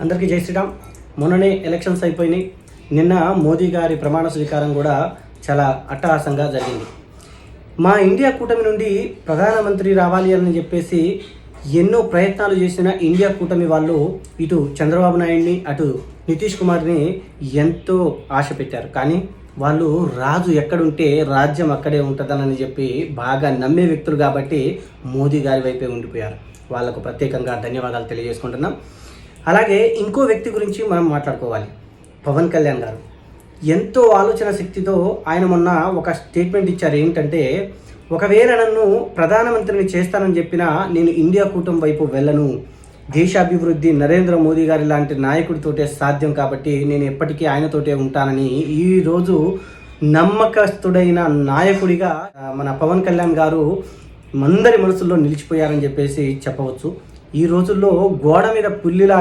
అందరికీ జై శ్రీరామ్. మొన్ననే ఎలక్షన్స్ అయిపోయినాయి. నిన్న మోదీ గారి ప్రమాణ స్వీకారం కూడా చాలా అట్టహాసంగా జరిగింది. మా ఇండియా కూటమి నుండి ప్రధానమంత్రి రావాలి అని చెప్పేసి ఎన్నో ప్రయత్నాలు చేసిన ఇండియా కూటమి వాళ్ళు ఇటు చంద్రబాబు నాయుడిని అటు నితీష్ కుమార్ని ఎంతో ఆశ పెట్టారు. కానీ వాళ్ళు రాజు ఎక్కడుంటే రాజ్యం అక్కడే ఉంటుందనని చెప్పి బాగా నమ్మే వ్యక్తులు కాబట్టి మోదీ గారి వైపే ఉండిపోయారు. వాళ్ళకు ప్రత్యేకంగా ధన్యవాదాలు తెలియజేసుకుంటున్నాం. అలాగే ఇంకో వ్యక్తి గురించి మనం మాట్లాడుకోవాలి. పవన్ కళ్యాణ్ గారు. ఎంతో ఆలోచన శక్తితో ఆయన మొన్న ఒక స్టేట్మెంట్ ఇచ్చారు. ఏంటంటే ఒకవేళ నన్ను ప్రధానమంత్రిని చేస్తానని చెప్పినా నేను ఇండియా కూటమి వైపు వెళ్ళను. దేశాభివృద్ధి నరేంద్ర మోదీ గారి లాంటి నాయకుడితోటే సాధ్యం కాబట్టి నేను ఎప్పటికీ ఆయనతోటే ఉంటానని ఈరోజు నమ్మకస్తుడైన నాయకుడిగా మన పవన్ కళ్యాణ్ గారు మందరి మనసుల్లో నిలిచిపోయారని చెప్పేసి చెప్పవచ్చు. ఈ రోజుల్లో గోడ మీద పుల్లిలా